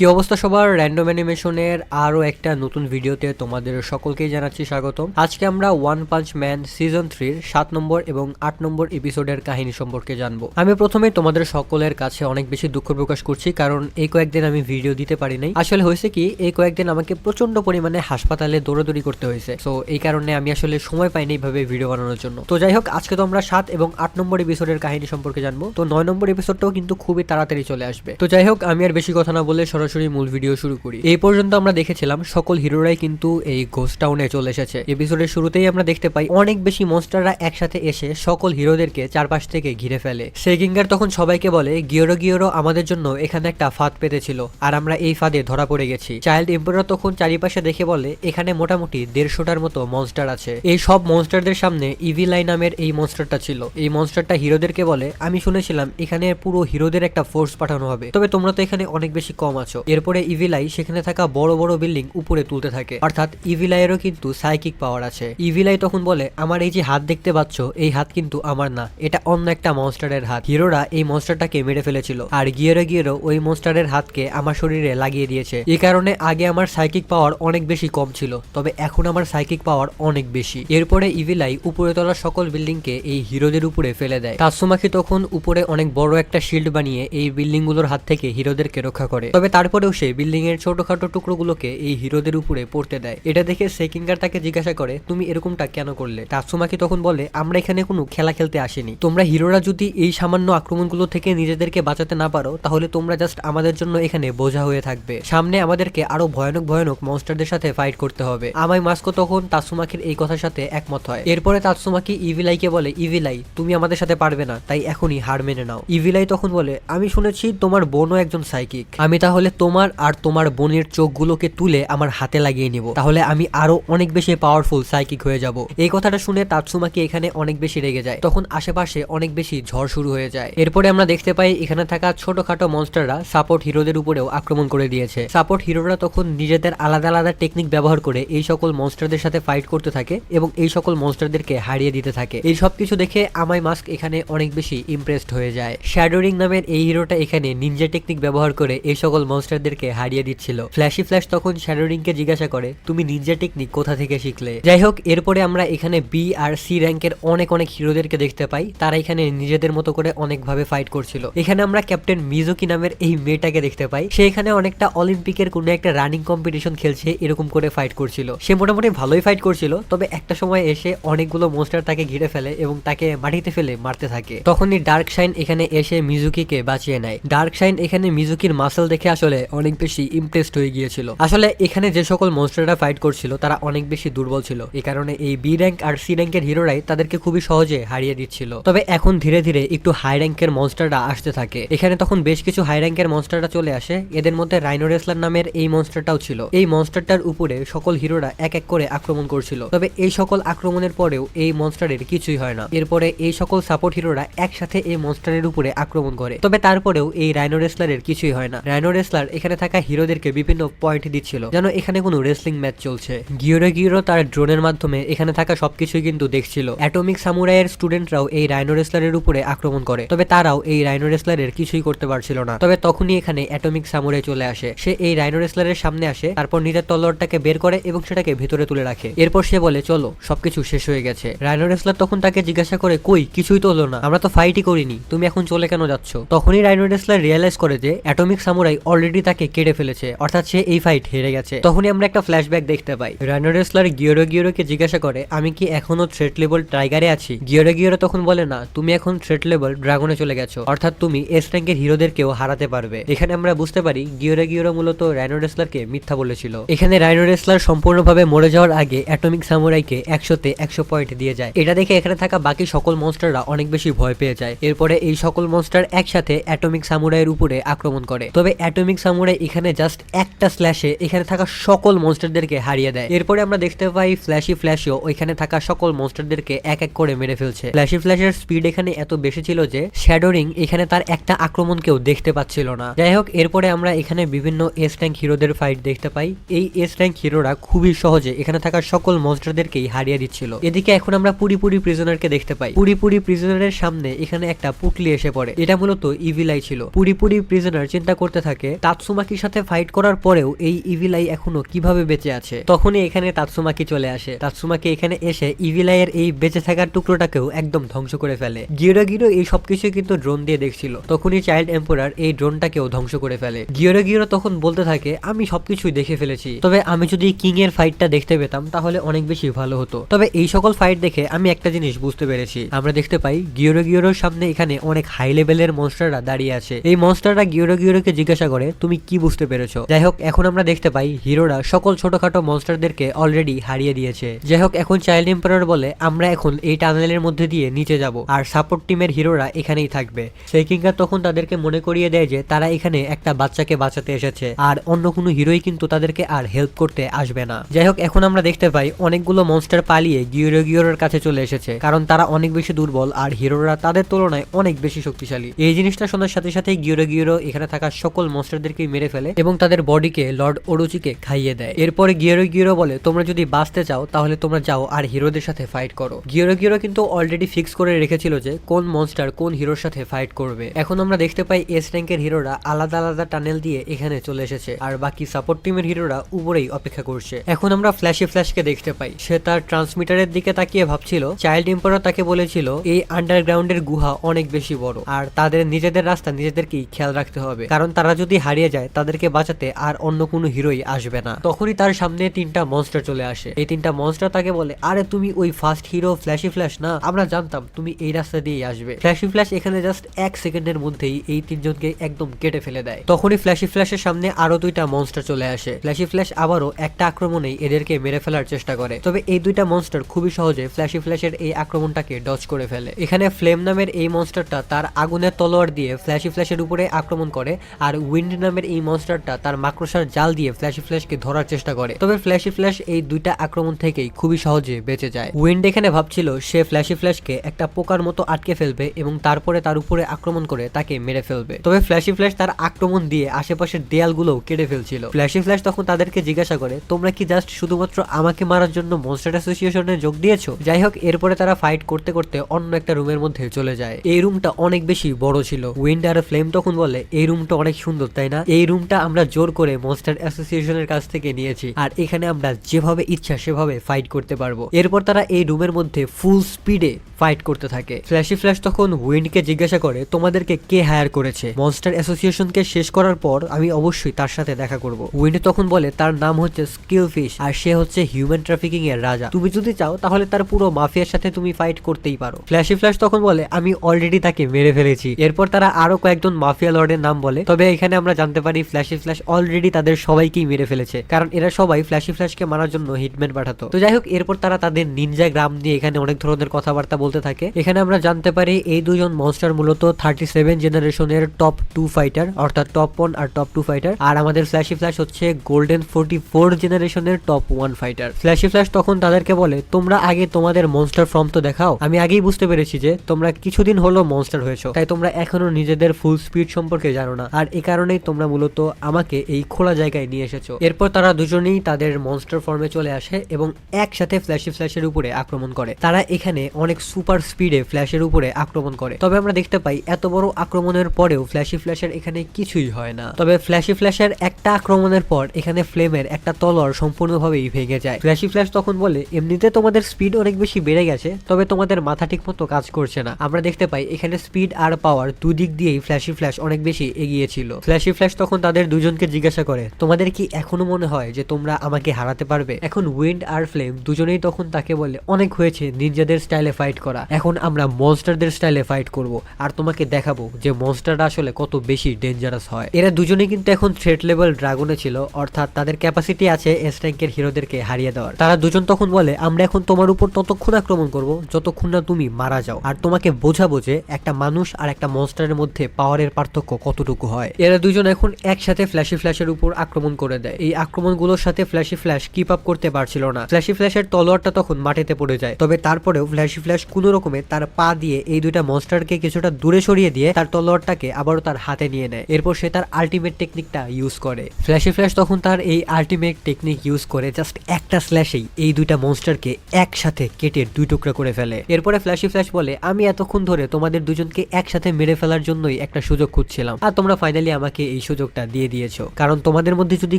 কি অবস্থা সবার? র্যান্ডম অ্যানিমেশনের আরও একটা নতুন ভিডিওতে তোমাদের সকলকেই জানাচ্ছি স্বাগতম। আজকে আমরা ওয়ান পাঞ্চ ম্যান সিজন থ্রির সাত নম্বর এবং আট নম্বর এপিসোডের কাহিনী সম্পর্কে জানব। আমি প্রথমে তোমাদের সকলের কাছে অনেক বেশি দুঃখ প্রকাশ করছি, কারণ এই কয়েকদিন আমি ভিডিও দিতে পারি নাই। আসলে হয়েছে কি, এই কয়েকদিন আমাকে প্রচণ্ড পরিমাণে হাসপাতালে দৌড়াদৌড়ি করতে হয়েছে। তো এই কারণে আমি আসলে সময় পাইনি এইভাবে ভিডিও বানানোর জন্য। তো যাই হোক, আজকে তো আমরা সাত এবং আট নম্বর এপিসোডের কাহিনী সম্পর্কে জানব। তো নয় নম্বর এপিসোডটাও কিন্তু খুবই তাড়াতাড়ি চলে আসবে। তো যাই হোক, আমি আর বেশি কথা না বলে সরাসরি মূল ভিডিও শুরু করি। এই পর্যন্ত আমরা দেখেছিলাম সকল হিরোরাই কিন্তু এই ঘোস্ট টাউনে চলে এসেছে। এপিসোডের শুরুতেই আমরা দেখতে পাই অনেক বেশি মনস্টাররা একসাথে এসে সকল হিরোদেরকে চারপাশ থেকে ঘিরে ফেলে। সেগিঙ্গার তখন সবাইকে বলে, গিয়োরো গিয়োরো, আমাদের জন্য এখানে একটা ফাঁদ পেতেছিল আর আমরা এই ফাঁদে ধরা পড়ে গেছি। চাইল্ড এম্পায়ার তখন চারিপাশে দেখে বলে, এখানে মোটামুটি দেড়শোটার মতো মনস্টার আছে। এই সব মনস্টারদের সামনে ইভিলাই নামের এই মনস্টারটা ছিল। এই মনস্টারটা হিরোদেরকে বলে, আমি শুনেছিলাম এখানে পুরো হিরোদের একটা ফোর্স পাঠানো হবে। তবে তোমরা তো এখানে অনেক বেশি কম আছো। এরপরে ইভিলাই সেখানে থাকা বড় বড় বিল্ডিং উপরে তুলতে থাকে। অর্থাৎ ইভিলাইয়েরও কিন্তু সাইকিক পাওয়ার আছে। ইভিলাই তখন বলে, আমার এই যে হাত দেখতে পাচ্ছ, এই হাত কিন্তু আমার না। এটা অন্য একটা মনস্টারের হাত। হিরোরা এই মনস্টারটাকে মেরে ফেলেছিল। আর গিয়েরো গিয়েরো ওই মনস্টারের হাতকে আমার শরীরে লাগিয়ে দিয়েছে। এই কারণে আগে আমার সাইকিক পাওয়ার অনেক বেশি কম ছিল, তবে এখন আমার সাইকিক পাওয়ার অনেক বেশি। এরপরে ইভিলাই উপরে তোলা সকল বিল্ডিংকে এই হিরোদের উপরে ফেলে দেয়। তাৎসুমাকি তখন উপরে অনেক বড় একটা শিল্ড বানিয়ে এই বিল্ডিংগুলোর হাত থেকে হিরোদেরকে রক্ষা করে। তবে তারপরেও সে বিল্ডিং এর ছোটখাটো টুকরোগুলোকে এই হিরোদের উপরে পড়তে দেয়। এটা দেখে সেকিঙ্গার তাকে জিজ্ঞাসা করে, তুমি এরকমটা কেন করলে? তাৎসুমাকি তখন বলে, আমরা এখানে কোনো খেলা খেলতে আসিনি। তোমরা হিরোরা যদি এই সামান্য আক্রমণগুলো থেকে নিজেদেরকে বাঁচাতে না পারো, তাহলে তোমরা জাস্ট আমাদের জন্য এখানে বোঝা হয়ে থাকবে। সামনে আমাদেরকে আরও ভয়ানক ভয়ানক মনস্টারদের সাথে ফাইট করতে হবে। আমায় মাস্কো তখন তাৎসুমাকির এই কথার সাথে একমত হয়। এরপরে তাৎসুমাকি ইভিলাইকে বলে, ইভিলাই, তুমি আমাদের সাথে পারবে না, তাই এখনই হার মেনে নাও। ইভিলাই তখন বলে, আমি শুনেছি তোমার বোনও একজন সাইকিক। আমি তাহলে তোমার আর তোমার বোনের চোখগুলোকে তুলে আমার হাতে লাগিয়ে নিব। তাহলে আমি আরও অনেক বেশি পাওয়ারফুল সাইকিক হয়ে যাব। এই কথাটা শুনে তাৎসুমাকি এখানে অনেক বেশি রেগে যায়। তখন আশেপাশে অনেক বেশি ঝড় শুরু হয়ে যায়। এরপরে আমরা দেখতে পাই এখানে থাকা ছোটখাটো মনস্টাররা সাপোর্ট হিরোদের উপরেও আক্রমণ করে দিয়েছে। সাপোর্ট হিরোরা তখন নিজেদের আলাদা আলাদা টেকনিক ব্যবহার করে এই সকল মনস্টারদের সাথে ফাইট করতে থাকে এবং এই সকল মনস্টারদেরকে হারিয়ে দিতে থাকে। এই সব কিছু দেখে আমাই মাস্ক এখানে অনেক বেশি ইমপ্রেসড হয়ে যায়। শ্যাডোরিং নামের এই হিরোটা এখানে নিনজা টেকনিক ব্যবহার করে এই সকল মনস্টারদেরকে হারিয়ে দিচ্ছিল। ফ্ল্যাশি ফ্ল্যাশ তখন শ্যাডোরিংকে জিজ্ঞাসা করে, তুমি নিনজা টেকনিক কোথা থেকে শিখলে? যাই হোক এরপরে আমরা এখানে বি আর সি র্যাঙ্কের অনেক অনেক হিরোদেরকে দেখতে পাই। তারা এখানে নিজেদের মতো করে অনেকভাবে ফাইট করছিল। এখানে আমরা ক্যাপ্টেন মিজুকি নামের এই মেয়েটাকে দেখতে পাই। সে এখানে অনেকটা অলিম্পিকের কোনো একটা রানিং কম্পিটিশন খেলছে, এরকম করে ফাইট করছিল। সে মোটামুটি ভালোই ফাইট করছিল, তবে একটা সময় এসে অনেকগুলো মোস্টার তাকে ঘিরে ফেলে এবং তাকে মাটিতে ফেলে মারতে থাকে। তখনই ডার্ক শাইন এখানে এসে মিজুকিকে বাঁচিয়ে নেয়। ডার্ক শাইন এখানে মিজুকির মাসেল দেখে আসলে অনেক বেশি ইমপ্রেসড হয়ে গিয়েছিল। আসলে এখানে যে সকল মনস্টাররা ফাইট করছিল, তারা অনেক বেশি দুর্বল ছিল। এই কারণে এই বি র্যাঙ্ক আর সি র্যাঙ্কের হিরোরাই তাদেরকে খুবই সহজে হারিয়ে দিচ্ছিল। তবে এখন ধীরে ধীরে একটু হাই র্যাঙ্কের মনস্টাররা আসতে থাকে। এখানে তখন বেশ কিছু হাই র্যাঙ্কের মনস্টাররা চলে আসে। এদের মধ্যে রাইনো রেসলার নামের এই মনস্টারটাও ছিল। এই মনস্টারটার উপরে সকল হিরোরা এক এক করে আক্রমণ করছিল। তবে এই সকল আক্রমণের পরেও এই মনস্টারের কিছুই হয় না। এরপরে এই সকল সাপোর্ট হিরোরা একসাথে এই মনস্টারের উপরে আক্রমণ করে। তবে তারপরেও এই রাইনো রেসলারের কিছুই হয় না। রাইনো রেসলার এখানে থাকা হিরোদেরকে বিভিন্ন পয়েন্ট দিচ্ছিল, যেন এখানে কোনো রেসলিং ম্যাচ চলছে। গিওরে গিওরো তার ড্রোনের মাধ্যমে এখানে থাকা সবকিছুই কিন্তু দেখছিল। অ্যাটমিক সামুরাইয়ের স্টুডেন্টরাও এই রাইনো রেসলারের উপরে আক্রমণ করে, তবে তারাও এই রাইনো রেসলারের কিছুই করতে পারছিল না। তবে তখনই এখানে অ্যাটমিক সামুরাই চলে আসে। সে এই রাইনো রেসলারের সামনে আসে, তারপর নিজের তলোয়ারটাকে বের করে এবং সেটাকে ভিতরে তুলে রাখে। এরপর সে বলে, চলো, সবকিছু শেষ হয়ে গেছে। রাইনো রেসলার তখন তাকে জিজ্ঞাসা করে, কই, কিছুই তো হলো না। আমরা তো ফাইটই করিনি। তুমি এখন চলে কেন যাচ্ছ? তখনই রাইনো রেসলার রিয়েলাইজ করে যে অ্যাটমিক সামুরাই অলরেডি তাকে কেটে ফেলেছে, অর্থাৎ সে এই ফাইট হেরে গেছে। তখনই আমরা একটা ফ্ল্যাশব্যাক দেখতে পাই। রাইনো রেসলার গিওরো গিওরোকে জিজ্ঞাসা করে, আমি কি এখনও থ্রেট লেভেল টাইগারে আছি? গিওরো গিওরো তখন বলে, না, তুমি এখন থ্রেট লেভেল ড্রাগনে চলে গেছো। অর্থাৎ তুমি এস র্যাঙ্কের হিরোদেরকেও হারাতে পারবে। এখানে আমরা বুঝতে পারি গিওরো গিওরো মূলত রাইনো রেসলারকে মিথ্যা বলেছিল। এখানে রাইনো রেসলার সম্পূর্ণভাবে মরে যাওয়ার আগে অ্যাটমিক সামুরাইকে একশোতে একশো পয়েন্ট দিয়ে যায়। এটা দেখে এখানে থাকা বাকি সকল মনস্টাররা অনেক বেশি ভয় পেয়ে যায়। এরপরে এই সকল মনস্টার একসাথে অ্যাটমিক সামুরাইয়ের উপরে আক্রমণ করে। তবে অ্যাটমিক সামুরাই এখানে জাস্ট একটা স্ল্যাশে এখানে থাকা সকল মনস্টারদেরকে হারিয়ে দেয়। এরপরে আমরা দেখতে পাই ফ্ল্যাশি ফ্ল্যাশও ওইখানে থাকা সকল মনস্টারদেরকে এক এক করে মেরে ফেলছে। ফ্ল্যাশি ফ্ল্যাশের স্পিড এখানে এত বেশি ছিল যে শ্যাডোরিং এখানে তার একটা আক্রমণকেও দেখতে পাচ্ছিল না। যাই হোক, এরপরে আমরা এখানে বিভিন্ন এস ট্যাঙ্ক হিরোদের ফাইট দেখতে পাই। এই এস ট্যাঙ্ক হিরোরা খুবই সহজে এখানে থাকা সকল মনস্টারদেরকেই হারিয়ে দিচ্ছিল। এদিকে এখন আমরা পুরি পুরি প্রিজনারকে দেখতে পাই। পুরি পুরি প্রিজনারের সামনে এখানে একটা পুটলি এসে পড়ে। এটা মূলত ইভিলাই ছিল। পুরি পুরি প্রিজনার চিন্তা করতে থাকে তাৎসুমাকির সাথে ফাইট করার পরেও এই ইভিলাই এখনও কীভাবে বেঁচে আছে? তখনই এখানে তাৎসুমাকি চলে আসে। তাৎসুমাকি এখানে এসে ইভিলাইয়ের এই বেঁচে থাকার টুকরোটাকেও একদম ধ্বংস করে ফেলে। গিয়োরা গিরো এই সবকিছু কিন্তু ড্রোন দিয়ে দেখছিল। তখনই চাইল্ড এম্পোরার এই ড্রোনটাকেও ধ্বংস করে ফেলে। গিয়োরা গিরো তখন বলতে থাকে, আমি সবকিছুই দেখে ফেলেছি। তবে আমি যদি কিং এর ফাইটটা দেখতে পেতাম, তাহলে অনেক বেশি ভালো হতো। তবে এই সকল ফাইট দেখে আমি একটা জিনিস বুঝতে পেরেছি। আমরা দেখতে পাই গিয়োরো গিয়োরোর সামনে এখানে অনেক হাই লেভেলের মনস্টাররা দাঁড়িয়ে আছে। এই মনস্টাররা গিয়োরো গিয়োরোকে জিজ্ঞাসা করে তুমি কি বুঝতে পেরেছ? যাই হোক এখন আমরা দেখতে পাই হিরোরা সকল ছোটখাটো মনস্টারদেরকে অলরেডি হারিয়ে দিয়েছে। যাই হোক এখন চাইল্ড এম্পায়ার বলে আমরা এখন এই টানেলের মধ্যে দিয়ে নিচে যাব আর সাপোর্ট টিমের হিরোরা এখানেই থাকবে। সেই কিংকার তখন তাদেরকে মনে করিয়ে দেয় যে তারা এখানে একটা বাচ্চাকে বাঁচাতে এসেছে আর অন্য কোনো হিরোই কিন্তু তাদেরকে আর হেল্প করতে আসবে না। যাই হোক এখন আমরা দেখতে পাই অনেকগুলো মনস্টার পালিয়ে গিওরো গিওরের কাছে চলে এসেছে কারণ তারা অনেক বেশি দুর্বল আর হিরোরা তাদের তুলনায় অনেক বেশি শক্তিশালী। এই জিনিসটা শোনার সাথে সাথে গিওরো গিওরো এখানে থাকা সকল মনস্টারদেরকে মেরে ফেলে এবং তাদের বডিকে লর্ড ওরুচিকে খাইয়ে দেয়। এরপরে গিওরো গিওরো বলে, তোমরা যদি বাঁচতে চাও, তাহলে তোমরা যাও আর হিরোদের সাথে ফাইট করো। গিওরো গিওরো কিন্তু অলরেডি ফিক্স করে রেখেছিল যে, কোন মনস্টার কোন হিরোর সাথে ফাইট করবে। এখন আমরা দেখতে পাই এস র্যাঙ্কের হিরোরা আলাদা আলাদা টানেল দিয়ে এখানে চলে এসেছে, আর বাকি সাপোর্ট টিমের হিরোরা উপরেই অপেক্ষা করছে। এখন আমরা ফ্ল্যাশে ফ্ল্যাশকে দেখতে পাই। সে তার ট্রান্সমিটারের দিকে তাকিয়ে ভাবছিল চাইল্ড এম্পায়ার তাকে বলেছিল, এই আন্ডারগ্রাউন্ডের গুহা অনেক বেশি বড়, আর তাদের নিজেদের রাস্তা নিজেদেরকেই খেয়াল রাখতে হবে। কারণ তারা যদি হারিয়ে যায়, তাদেরকে বাঁচাতে আর অন্য কোনো হিরোই আসবে না। তখনই তার সামনে তিনটা মনস্টার চলে আসে। এই তিনটা মনস্টার তাকে বলে, আরে, তুমি ওই ফার্স্ট হিরো ফ্ল্যাশি ফ্ল্যাশ না? আমরা জানতাম তুমি এই রাস্তা দিয়েই আসবে। ফ্ল্যাশি ফ্ল্যাশ এখানে জাস্ট এক সেকেন্ডের মধ্যেই এই তিনজনকে একদম কেটে ফেলে দেয়। তখনই ফ্ল্যাশি ফ্ল্যাশের সামনে আরও দুইটা মনস্টার চলে আসে। ফ্ল্যাশি ফ্ল্যাশ আবারও একটা আক্রমণেই এদেরকে মেরে ফেলার চেষ্টা করে। তবে এই দুইটা মনস্টার খুবই সহজে ফ্ল্যাশি ফ্ল্যাশের এই আক্রমণটাকে ডচ করে ফেলে। এখানে ফ্লেম নামের এই মনস্টারটা তার আগুনের তলোয়ার দিয়ে ফ্ল্যাশি ফ্ল্যাশের উপরে আক্রমণ করে আর উইন্ড নামের এই মনস্টারটা তার মাকড়সার জাল দিয়ে ফ্ল্যাশি ফ্ল্যাশকে ধরার চেষ্টা করে। তবে ফ্ল্যাশি ফ্ল্যাশ এই দুইটা আক্রমণ থেকেই খুবই সহজে বেঁচে যায়। উইন্ড এখানে ভাবছিল সে ফ্ল্যাশি ফ্ল্যাশকে একটা পোকার মতো আটকে ফেলবে এবং তারপরে তার উপরে আক্রমণ করে তাকে মেরে ফেলবে। তবে ফ্ল্যাশি ফ্ল্যাশ তার আক্রমণ দিয়ে আশেপাশের দেয়ালগুলোও কেটে ফেলছিল। ফ্ল্যাশি ফ্ল্যাশ তখন তাদেরকে জিজ্ঞাসা করে, তোমরা কি জাস্ট শুধুমাত্র আমাকে মারার জন্য মনস্টার অ্যাসোসিয়েশনে যোগ দিয়েছ? যাই হোক, এরপরে তারা ফাইট করতে করতে অন্য একটা রুমের মধ্যে চলে যায়। এই রুমটা অনেক বেশি বড় ছিল। উইন্ড আর ফ্লেম তখন বলে, এই রুমটা অনেক সুন্দর, তাই না, এই রুমটা আমরা জোর করে মনস্টার অ্যাসোসিয়েশনের কাছ থেকে নিয়েছি। আর এখানে আমরা যেভাবে ইচ্ছা সেভাবে ফাইট করতে পারব। এরপর তারা এই রুমের মধ্যে ফুল স্পিডে ফাইট করতে থাকে। ফ্ল্যাশি ফ্ল্যাশ তখন উইন্ডকে জিজ্ঞাসা করে, তোমাদেরকে কে হায়ার করেছে? মনস্টার অ্যাসোসিয়েশনকে শেষ করার পর আমি অবশ্যই তার সাথে দেখা করব। উইন্ড তখন বলে, তার নাম হচ্ছে স্কিল ফিশ আর সে হচ্ছে হিউম্যান ট্রাফিকিং এর রাজা। তুমি যদি চাও, তাহলে তার পুরো মাফিয়ার সাথে তুমি ফাইট করতেই পারো। ফ্ল্যাশি ফ্ল্যাশ তখন বলে, আমি অলরেডি তাকে মেরে ফেলেছি। এরপর তারা আরও কয়েকজন মাফিয়া লর্ডের নাম বলে, তবে এখানে আমরা জানতে পারি ফ্ল্যাশি ফ্ল্যাশ অলরেডি তাদের সবাইকেই মেরে ফেলেছে। কারণ এরা সবাই ফ্ল্যাশি ফ্ল্যাশকে মারার জন্য হিটম্যান পাঠাতো। তো যাই হোক, এরপর তারা তাদের নিনজা গ্রাম নিয়ে এখানে অনেক ধরনের কথাবার্তা বলতে থাকে। এখানে আমরা জানতে পারি, এই দুজন মনস্টার মূলত থার্টি সেভেন জেনারেশনের টপ টু ফাইটার অর্থাৎ টপ ওয়ান আর টপ টু ফাইটার আর আমাদের ফ্ল্যাশি ফ্ল্যাশ হচ্ছে গোল্ডেন ফোর্টি ফোর জেনারেশনের top one fighter flashy flash তখন তাদেরকে বলে, তোমরা আগে তোমাদের মনস্টার ফর্ম তো দেখাও। আমি আগেই বুঝতে পেরেছি যে তোমরা কিছুদিন হলো মনস্টার হয়েছো। তাই তোমরা এখনও নিজেদের ফুল স্পিড সম্পর্কে জানো না। আর এ কারণেই তোমরা মূলত আমাকে এই খোলা জায়গায় নিয়ে এসেছ। এরপর তারা দুজনেই তাদের মনস্টার ফর্মে চলে আসে এবং একসাথে ফ্ল্যাশি ফ্ল্যাশের উপরে আক্রমণ করে। তারা এখানে অনেক সুপার স্পিডে ফ্ল্যাশের উপরে আক্রমণ করে। তবে আমরা দেখতে পাই, এত বড় আক্রমণের পরেও ফ্ল্যাশি ফ্ল্যাশের এখানে কিছুই হয় না। তবে ফ্ল্যাশি ফ্ল্যাশের একটা আক্রমণের পর এখানে ফ্লেমের একটা তলোয়ার সম্পূর্ণভাবেই ভেঙে যায়। ফ্ল্যাশি ফ্ল্যাশ তখন বলে, এমনিতে তোমাদের স্পিড অনেক বেশি বেড়ে গেছে, তবে তোমাদের মাথা ঠিক মতো কাজ করছে না। আমরা দেখতে পাই, এখানে স্পিড আর পাওয়ার দুদিক দিয়েই ফ্ল্যাশি ফ্ল্যাশ অনেক বেশি এগিয়ে ছিল। ফ্ল্যাশি ফ্ল্যাশ তখন তাদের দুজনকে জিজ্ঞাসা করে, তোমাদের কি এখনও মনে হয় যে তোমরা আমাকে হারাতে পারবে? এখন উইন্ড আর ফ্লেম দুজনেই তখন তাকে বলে, অনেক হয়েছে নিনজাদের স্টাইলে ফাইট করা। এখন আমরা মনস্টারদের স্টাইলে ফাইট করব আর তোমাকে দেখাবো যে মনস্টারটা আসলে কত বেশি ডেঞ্জারাস হয়। এরা দুজনে কিন্তু এখন থ্রেট লেভেল ড্রাগনে ছিল, অর্থাৎ তাদের ক্যাপাসিটি আছে এস র্যাঙ্কের হিরোদেরকে হারিয়ে দেওয়ার। তারা দুজন তখন বলে, আমরা এখন তোমার উপর ততক্ষণ আক্রমণ করব যতক্ষণ না তুমি মারা যাও। আর তোমাকে বোঝাবো যে একটা মানুষ আর একটা মনস্টারের মধ্যে পাওয়ারের পার্থক্য কতটুকু হয়। এরা দুজন এখন একসাথে ফ্ল্যাশি ফ্ল্যাশের উপর আক্রমণ করে দেয়। এই আক্রমণগুলোর সাথে ফ্ল্যাশি ফ্ল্যাশ কিপ আপ করতে পারছিল না। ফ্ল্যাশি ফ্ল্যাশের তলোয়ারটা তখন মাটিতে পড়ে যায়। তবে তারপরেও ফ্ল্যাশি ফ্ল্যাশ কোনো রকমে তার পা দিয়ে এই দুইটা মনস্টারকে কিছুটা দূরে সরিয়ে দিয়ে তার তলোয়ারটাকে আবারও তার হাতে নিয়ে নেয়। এরপর সে তার আলটিমেট টেকনিকটা ইউজ করে। ফ্ল্যাশি ফ্ল্যাশ তখন তার এই আলটিমেট টেকনিক ইউজ করে জাস্ট একটা স্ল্যাশেই এই দুইটা মনস্টারকে একসাথে কেটে দুই টুকরা করে ফেলে। এরপরে ফ্ল্যাশি ফ্ল্যাশ বলে, আমি এতক্ষণ ধরে তোমাদের দুজনকে একসাথে মেরে ফেলার জন্যই একটা সুযোগ খুঁজছিলাম। আর তোমরা ফাইনালি আমাকে সুযোগটা দিয়ে দিয়েছ। কারণ তোমাদের মধ্যে যদি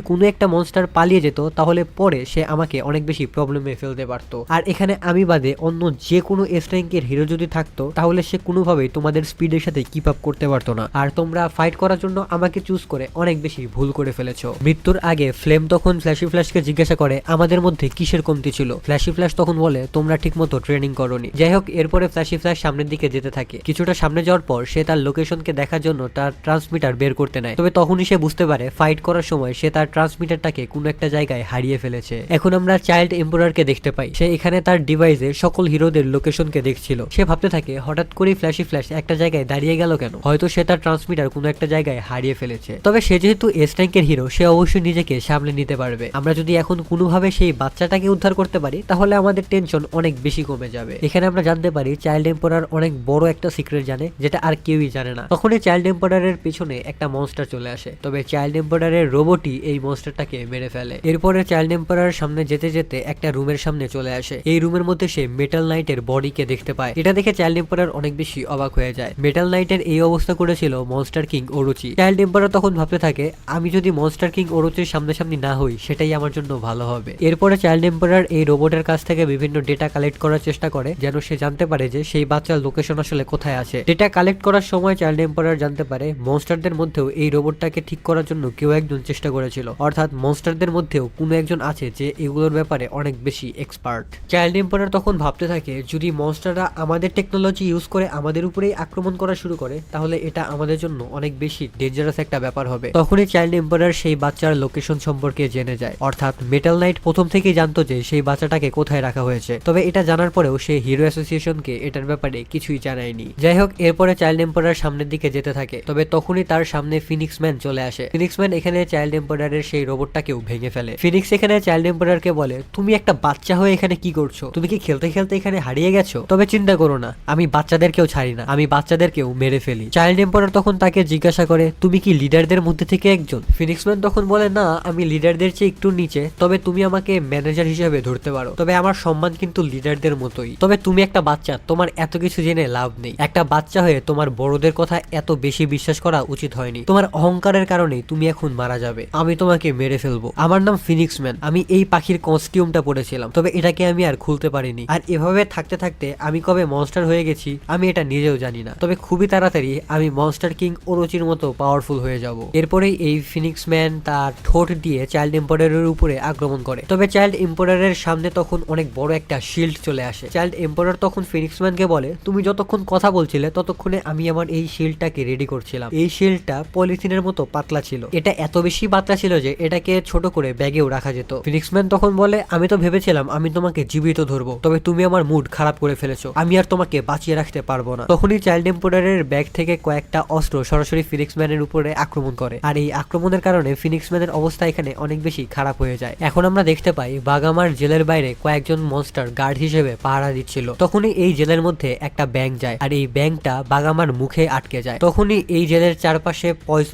কোনো একটা মনস্টার পালিয়ে যেত, তাহলে পরে সে আমাকে অনেক বেশি প্রবলেমে ফেলতে পারতো। আর এখানে আমি বাদে অন্য যে কোনো এস র্যাঙ্কের হিরো যদি থাকতো, তাহলে সে কোনোভাবেই তোমাদের স্পিডের সাথে কিপ আপ করতে পারতো না। আর তোমরা ফাইট করার জন্য আমাকে চুজ করে অনেক বেশি ভুল করে ফেলেছো। মৃত্যুর আগে ফ্লেম তখন ফ্ল্যাশি ফ্ল্যাশকে জিজ্ঞাসা করে আমাদের মধ্যে কিসের কমতি ছিল। ফ্ল্যাশি ফ্ল্যাশ তখন বলে, তোমরা ঠিকমতো ট্রেনিং করনি। যাই হোক, এরপরে ফ্ল্যাশি ফ্ল্যাশ সামনের দিকে যেতে থাকে। কিছুটা সামনে যাওয়ার পর সে তার লোকেশনকে দেখার জন্য তার ট্রান্সমিটার বের করতে নেয়। তখনই সে বুঝতে পারে ফাইট করার সময় সে তার ট্রান্সমিটারটাকে কোনো একটা জায়গায় হারিয়ে ফেলেছে। এখন আমরা চাইল্ড এম্পোরারকে দেখতে পাই। সে এখানে তার ডিভাইসে সকল হিরোদের লোকেশনকে দেখছিল। সে ভাবতে থাকে, হঠাৎ করেই ফ্ল্যাশি ফ্ল্যাশ একটা জায়গায় দাঁড়িয়ে গেল কেন? হয়তো সে তার ট্রান্সমিটার কোনো একটা জায়গায় হারিয়ে ফেলেছে। তবে সে যেহেতু এস র্যাঙ্কের হিরো সে অবশ্যই নিজেকে সামলে নিতে পারবে। আমরা যদি এখন কোনোভাবে সেই বাচ্চাটাকে উদ্ধার করতে পারি, তাহলে আমাদের টেনশন অনেক বেশি কমে যাবে। এখানে আমরা জানতে পারি চাইল্ড এম্পোরার অনেক বড় একটা সিক্রেট জানে, যেটা আর কেউই জানে না। তখনই চাইল্ড এম্পোরারের পিছনে একটা মনস্টার চলে আসে। তবে চাইল্ড এম্পোরারের রোবটই এই মনস্টারটাকে মেরে ফেলে। এরপরে চাইল্ড এম্পোরার সামনে যেতে যেতে একটা রুমের সামনে চলে আসে। এই রুমের মধ্যে সে মেটাল নাইটের বডিকে দেখতে পায়। এটা দেখে চাইল্ড এম্পোরার অনেক বেশি অবাক হয়ে যায়। মেটাল নাইটের এই অবস্থা করেছিল monster king Orochi child emperor তখন ভাবতে থাকে, আমি যদি মনস্টার কিং ওরুচির সামনাসামনি না হই, সেটাই আমার জন্য ভালো হবে। এরপরে চাইল্ড এম্পোরার এই রোবটের কাছ থেকে বিভিন্ন ডেটা কালেক্ট করার চেষ্টা করে, যেন সে জানতে পারে যে সেই বাচ্চার লোকেশন আসলে কোথায় আছে। ডেটা কালেক্ট করার সময় চাইল্ড এম্পোরার জানতে পারে মনস্টারদের মধ্যেও এই রোবটটাকে ঠিক করার জন্য কেউ একজন চেষ্টা করেছিল। অর্থাৎ মনস্টারদের মধ্যেও কোনো একজন আছে যে এগুলোর ব্যাপারে অনেক বেশি এক্সপার্ট চাইল্ড এম্পোরার তখন ভাবতে থাকে, যদি মনস্টাররা আমাদের টেকনোলজি ইউজ করে আমাদের উপরেই আক্রমণ করা শুরু করে, তাহলে এটা আমাদের জন্য অনেক বেশি ডেঞ্জারাস একটা ব্যাপার হবে। তখনই চাইল্ড এম্পোরার সেই বাচ্চার লোকেশন সম্পর্কে জেনে যায়। অর্থাৎ মেটাল নাইট প্রথম থেকেই জানতো যে সেই বাচ্চাটাকে কোথায় রাখা হয়েছে। তবে এটা জানার পরেও সে হিরো অ্যাসোসিয়েশনকে এটার ব্যাপারে কিছুই জানায়নি। যাই হোক, এরপরে চাইল্ড এম্পোরার সামনের দিকে যেতে থাকে। তবে তখনই তার সামনে ফিনিক্স ম্যান চলে আসে। ফিনিক্স ম্যান এখানে চাইল্ড এম্পোরারের সেই রোবটটাকেও ভেঙে ফেলে। ফিনিক্স এখানে চাইল্ড এম্পোরারকে বলে, তুমি একটা বাচ্চা হয়ে এখানে কি করছ? তুমি কি খেলতে খেলতে এখানে হারিয়ে গেছো? তবে চিন্তা করো না, আমি বাচ্চাদেরকেও ছাড়ি না, আমি বাচ্চাদেরকেও মেরে ফেলি। চাইল্ড এম্পোরার তখন তাকে জিজ্ঞাসা করে, তুমি কি লিডারদের মধ্যে থেকে একজন? ফিনিক্স ম্যান তখন বলে, না, আমি লিডারদের চেয়ে একটু নিচে, তবে তুমি আমাকে ম্যানেজার হিসেবে ধরতে পারো। তবে আমার সম্মান কিন্তু লিডারদের মতোই। তবে তুমি একটা বাচ্চা, তোমার এত কিছু জেনে লাভ নেই। একটা বাচ্চা হয়ে তোমার বড়দের কথা এত বেশি বিশ্বাস করা উচিত হয়নি। তোমার অহংকারের কারণে তুমি এখন মারা যাবে। আমি তোমাকে মেরে ফেলব। আমার নাম ফিনিক্স ম্যান। আমি এই পাখির কস্টিউমটা পরেছিলাম। তবে এটাকে আমি আর খুলতে পারিনি। আর এভাবে থাকতে থাকতে আমি কবে মনস্টার হয়ে গেছি, আমি এটা নিজেও জানি না। তবে খুবই তাড়াতাড়ি আমি মনস্টার কিং ওরচির মতো পাওয়ারফুল হয়ে যাব। এরপরেই এই ফিনিক্স ম্যান তার ঠোঁট দিয়ে চাইল্ড এম্পোরারের উপরে আক্রমণ করে। তবে চাইল্ড এম্পোরারের সামনে তখন অনেক বড় একটা শিল্ড চলে আসে। চাইল্ড এম্পোরার তখন ফিনিক্স ম্যানকে বলে, তুমি যতক্ষণ কথা বলছিলে, ততক্ষণে আমি আমার এই শিল্ডটাকে রেডি করছিলাম। এই শিল্ডটা পলিথিনের মতো পাতলা ছিল। এটা এত বেশি পাতলা ছিল যে এটাকে ছোট করে ব্যাগেও রাখা যেত। ফিনিক্স ম্যান তখন বলে, আমি তো ভেবেছিলাম আমি তোমাকে জীবিত ধরবো, তবে তুমি আমার মুড খারাপ করে ফেলেছো। আমি আর তোমাকে বাঁচিয়ে রাখতে পারব না। তখনই চাইল্ড এম্পোরারের ব্যাগ থেকে কয়েকটা অস্ত্র সরাসরি ফিনিক্স ম্যানের উপরে আক্রমণ করে। আর এই আক্রমণের কারণে ফিনিক্স ম্যানের অবস্থা এখানে অনেক বেশি খারাপ হয়ে যায়। এখন আমরা দেখতে পাই, বাগামার জেলের বাইরে কয়েকজন মনস্টার গার্ড হিসেবে পাহারা দিচ্ছিল। তখনই এই জেলের মধ্যে একটা ব্যাংক যায়, আর এই ব্যাংকটা বাগামার মুখে আটকে যায়। তখনই এই জেলের চারপাশে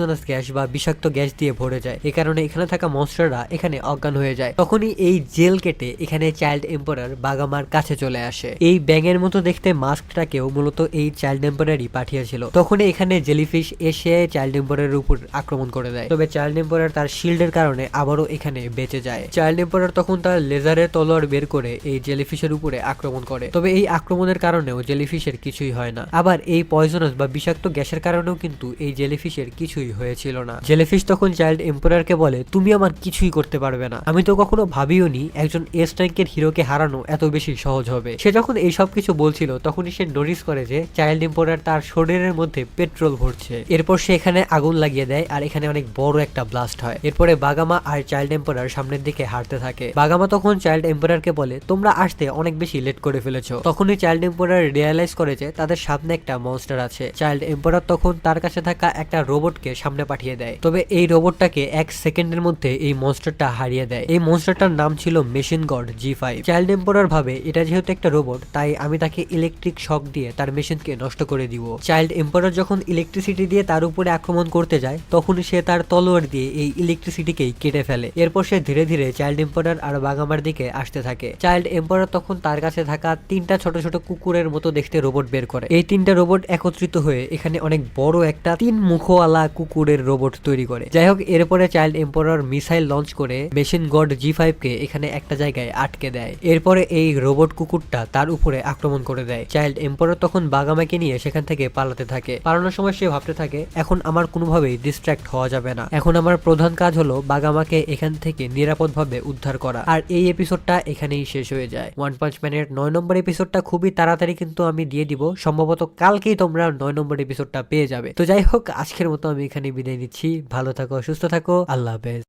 পয়সনাস গ্যাস বা বিষাক্ত গ্যাস দিয়ে ভরে যায়। এই কারণে এখানে থাকা মনস্টাররা এখানে অজ্ঞান হয়ে যায়। তখনই এই জেল কেটে এখানে চাইল্ড এম্পোরার বাগামার কাছে চলে আসে। এই ব্যাঙের মতো দেখতে মাস্কটাকেও মূলত এই চাইল্ড এম্পোরারই পাঠিয়েছিল। তখন এখানে জেলিফিশ এসে চাইল্ড এম্পোরারের উপর আক্রমণ করে দেয়। তবে চাইল্ড এম্পোরার তার শিল্ডের কারণে আবারও এখানে বেঁচে যায়। চাইল্ড এম্পোরার তখন তার লেজারের তলোয়ার বের করে এই জেলিফিশের উপরে আক্রমণ করে। তবে এই আক্রমণের কারণেও জেলিফিশের কিছুই হয় না। আবার এই পয়জনাস বা বিষাক্ত গ্যাসের কারণেও কিন্তু এই জেলিফিশের কিছুই হয়েছিল না। জেলিফিশ তখন চাইল্ড এম্পোরারকে বলে, তুমি আমার কিছুই করতে পারবে না। আমি তো কখনো ভাবিও নি একজন এস ট্যাঙ্কের হিরোকে হারানো এত বেশি সহজ হবে। সে যখন এই সব কিছু বলছিল, তখনই সে নোটিস করে যে চাইল্ড এম্পোরার তার শরীরের মধ্যে পেট্রোল ভরছে। এরপর সে এখানে আগুন লাগিয়ে দেয় আর এখানে অনেক বড় একটা ব্লাস্ট হয়। এরপরে বাগামা আর চাইল্ড এম্পোরার সামনের দিকে হাঁটতে থাকে। বাগামা তখন চাইল্ড এম্পোরারকে বলে, তোমরা আসতে অনেক বেশি লেট করে ফেলেছো। তখনই চাইল্ড এম্পোরার রিয়ালাইজ করে যে তাদের সামনে একটা মনস্টার আছে। চাইল্ড এম্পোরার তখন তার কাছে থাকা একটা রোবটকে সামনে পাঠিয়ে দেয়। তবে এই রোবটটাকে এক সেকেন্ডের মধ্যে এই মনস্টারটা হারিয়ে দেয়। এই মনস্টারটার নাম ছিল machine god G five child emperor ভাবে এটা যেহেতু একটা রোবট তাই আমি তাকে ইলেকট্রিক শক দিয়ে তার মেশিনকে নষ্ট করে দিব। চাইল্ড এম্পোরার যখন ইলেকট্রিসিটি দিয়ে তার উপরে আক্রমণ করতে যায়, তখন সে তার তলোয়ার দিয়ে এই ইলেকট্রিসিটিকেই কেটে ফেলে। এরপর সে ধীরে ধীরে চাইল্ড এম্পোরার আর বাগামার দিকে আসতে থাকে। চাইল্ড এম্পোরার তখন তার কাছে থাকা তিনটা ছোট ছোট কুকুরের মতো দেখতে রোবট বের করে। এই তিনটা রোবট একত্রিত হয়ে এখানে অনেক বড় একটা তিন মুখওয়ালা কুকুর কুকুরের রোবট তৈরি করে। যাই হোক এরপরে চাইল্ড এম্পোরার মিসাইল লঞ্চ করে মেশিন গড জি কে এখানে একটা জায়গায় আটকে দেয়। এরপরে এই রোবট কুকুরটা তার উপরে আক্রমণ করে দেয়। চাইল্ড এম্পোরার তখন বাগামাকে নিয়ে সেখান থেকে পালাতে থাকে। পালানোর সময় সে ভাবতে থাকে, এখন আমার কোনোভাবেই ডিস্ট্র্যাক্ট হওয়া যাবে না। এখন আমার প্রধান কাজ হলো বাগামাকে এখান থেকে নিরাপদভাবে উদ্ধার করা। আর এই এপিসোডটা এখানেই শেষ হয়ে যায়। ওয়ান পাঞ্চ ম্যানের নয় নম্বর এপিসোডটা খুবই তাড়াতাড়ি কিন্তু আমি দিয়ে দিব। সম্ভবত কালকেই তোমরা নয় নম্বর এপিসোডটা পেয়ে যাবে। তো যাই হোক আজকের মতো আমি এখানে বিদায় নিচ্ছি। ভালো থাকো সুস্থ থাকো। আল্লাহ হাফেজ।